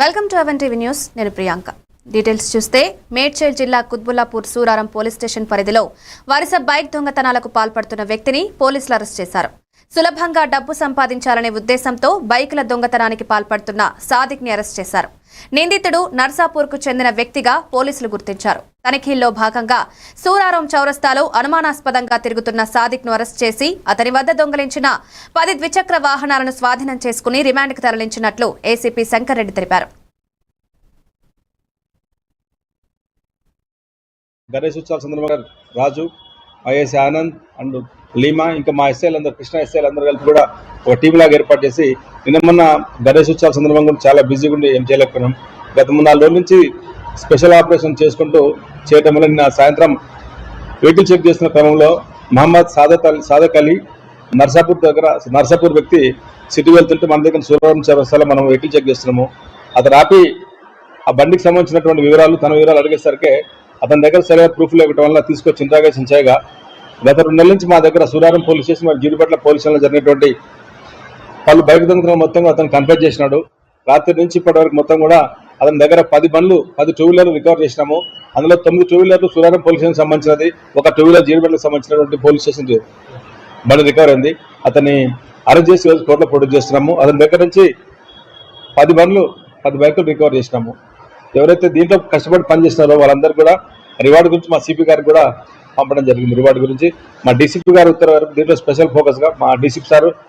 Welcome to Aven TV news. నేను Priyanka. Details చూస్తే మేడ్చల్ జిల్లా కుత్బుల్లాపూర్ సూరారం పోలీస్ స్టేషన్ పరిధిలో వరుస బైక్ దొంగతనాలకు పాల్పడుతున్న వ్యక్తిని పోలీసులు అరెస్ట్ చేశారు. సులభంగా డబ్బు సంపాదించాలనే ఉద్దేశంతో బైకుల దొంగతనానికి పాల్పడుతున్న సాదిక్ని అరెస్ట్ చేశారు. నిందితుడు నర్సాపూర్కు చెందిన వ్యక్తిగా పోలీసులు గుర్తించారు. తనిఖీల్లో భాగంగా సూరారం చౌరస్తాలో అనుమానాస్పదంగా తిరుగుతున్న సాదిక్ను అరెస్ట్ చేసి అతని వద్ద దొంగలించిన పది ద్విచక్ర వాహనాలను స్వాధీనం చేసుకుని రిమాండ్కు తరలించినట్లు ఏసీపీ శంకర్ రెడ్డి తెలిపారు. గణేష్ ఉత్సవ సందర్భంగా Raju is Anand and Lima ఇంకా మా ఎస్ఐలు అందరూ కృష్ణ ఎస్ఐలు అందరూ కలిపి కూడా ఒక టీం లాగా ఏర్పాటు చేసి నిన్న మొన్న గణేష్ ఉత్సవాల సందర్భంగా కూడా చాలా బిజీగా ఉండి ఏం చేయలేకపోయినాం. గత మూడు రోజుల నుంచి స్పెషల్ ఆపరేషన్ చేసుకుంటూ చేయటం వల్ల నిన్న సాయంత్రం వెహికల్ చెక్ చేసిన క్రమంలో మహమ్మద్ సాదత్ అలీ సాదక్ అలీ నర్సాపూర్ దగ్గర నర్సాపూర్ వ్యక్తి సిటీ వెళ్తుంటే మన దగ్గర సూర్యవరం చౌరస్తాలో మనం వెహికల్ చెక్ చేస్తున్నాము. అతను ఆపి ఆ బండికి సంబంధించినటువంటి వివరాలు తన వివరాలు అడిగేసరికి అతని దగ్గర సరైన ప్రూఫ్ లేకపోవడం వల్ల తీసుకొచ్చి ఇంట్రాగేషన్ చేయగా గత రెండు నెలల నుంచి మా దగ్గర సూరారం పోలీస్ స్టేషన్ మరియు జీడిపట్ల పోలీస్ స్టేషన్లో జరిగినటువంటి పలు బైక్ దొంగతనం మొత్తం అతను కన్ఫెస్ చేసినాడు. రాత్రి నుంచి ఇప్పటి వరకు మొత్తం కూడా అతని దగ్గర పది బండ్లు పది టూ వీలర్లు రికవర్ చేసినాము. అందులో తొమ్మిది టూ వీలర్లు సూరారం పోలీస్ స్టేషన్ సంబంధించినది. ఒక టూ వీలర్ జీడిపట్లకు సంబంధించినటువంటి పోలీస్ స్టేషన్ బండి రికవర్ అయింది. అతన్ని అరెస్ట్ చేసి రోజు కోర్టులో ప్రొడ్యూస్ చేస్తున్నాము. అతని దగ్గర నుంచి పది బండ్లు పది బైకులు రికవర్ చేసినాము. ఎవరైతే దీంట్లో కష్టపడి పనిచేస్తున్నారో వాళ్ళందరూ కూడా రివార్డు గురించి మా సిపి గారికి కూడా పంపడం జరిగింది. రివార్డు గురించి మా డీసీపీ గారు ఉత్తర్వు దీంట్లో స్పెషల్ ఫోకస్గా మా డీసీపీ సార్